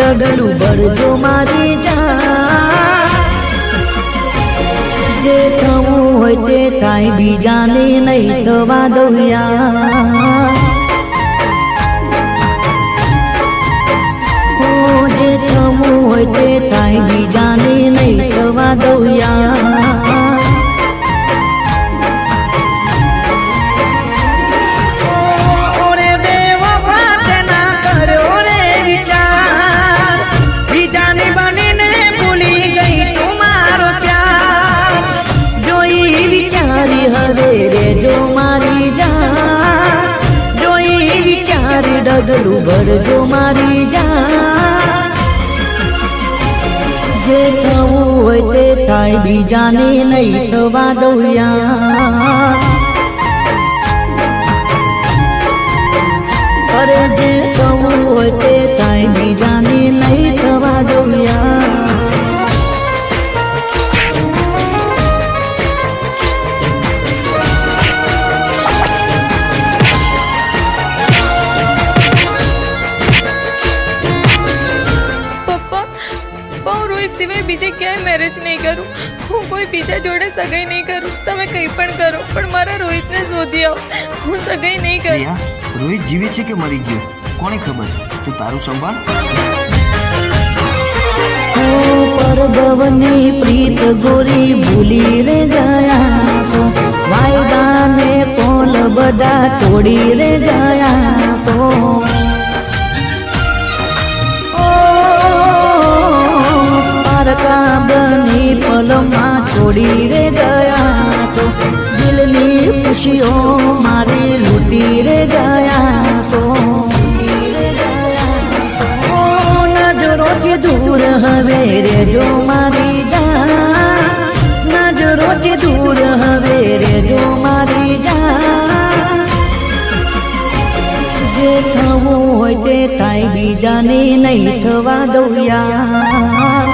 ડગલું ભરજો મારી જા જે થવું હોય તે થાય બીજાને નહીં થવા દઉં યાર જે થવું હોય તે થાય બીજાને જે થવું હોય તે થાય બીજાને નહીં થવા દઉં અરે જે થવું હોય તે હું કોઈ બીજા જોડે સગાઈ નહીં કરું. તમે કંઈ પણ કરો પણ મારા રોહિતને શોધી આવો. હું સગાઈ નહીં કરું. રોહિત જીવે છે કે મરી ગયો? કોને ખબર? તું તારું સંભાળ. પરગવની પ્રીત ગોરી ભૂલી રે ગયા છો. વાયદાને પોલ બધા તોડી રે ગયા છો. છોડી રે ગયા તો. દિલની ખુશીઓ મારી લૂટી રે ગયા સો નજરોથી દૂર હવે રે જો મારી જા નજરોથી દૂર હવે રે જો મારી જા જે થવું હોય તે થાય બીજાને નહીં થવા દઉં યાર.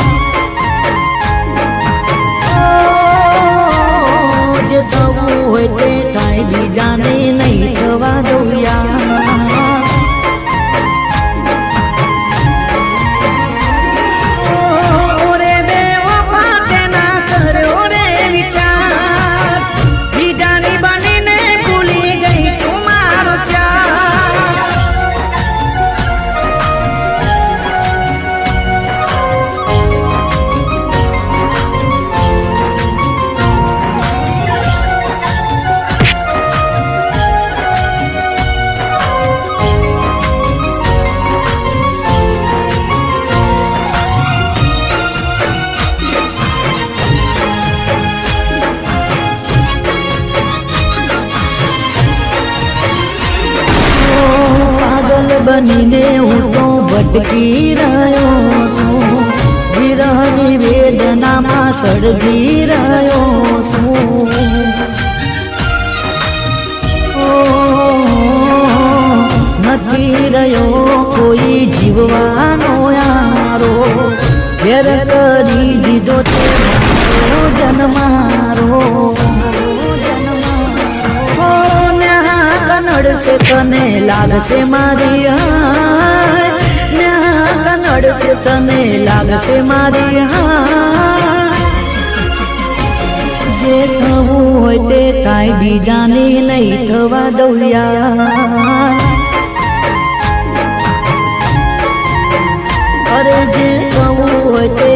બનીને હું તો ભટકી રહ્યો છું. વિરહની વેદનામાં સળગી રહ્યો છું. નથી રહ્યો કોઈ જીવવાનો યારો. ઘેર કરી દીધો તે મારો કનડ તને લાગશે મારી ન્યા તને લાગશે મારી જે થવું હોય તે થાય બીજાને નહીં થવા દઉયા અરે જે થવું હોય તે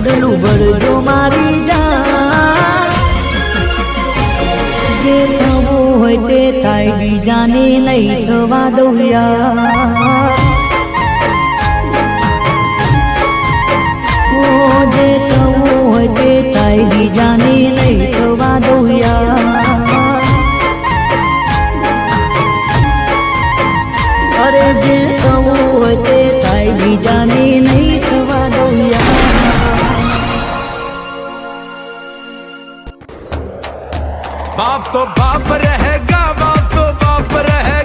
ડગલું ભરજો મારી જા થવું હોય તે થાય બીજાને નહીં થવા દો યાર. बाप तो बाप रहेगा बाप तो बाप रहेगा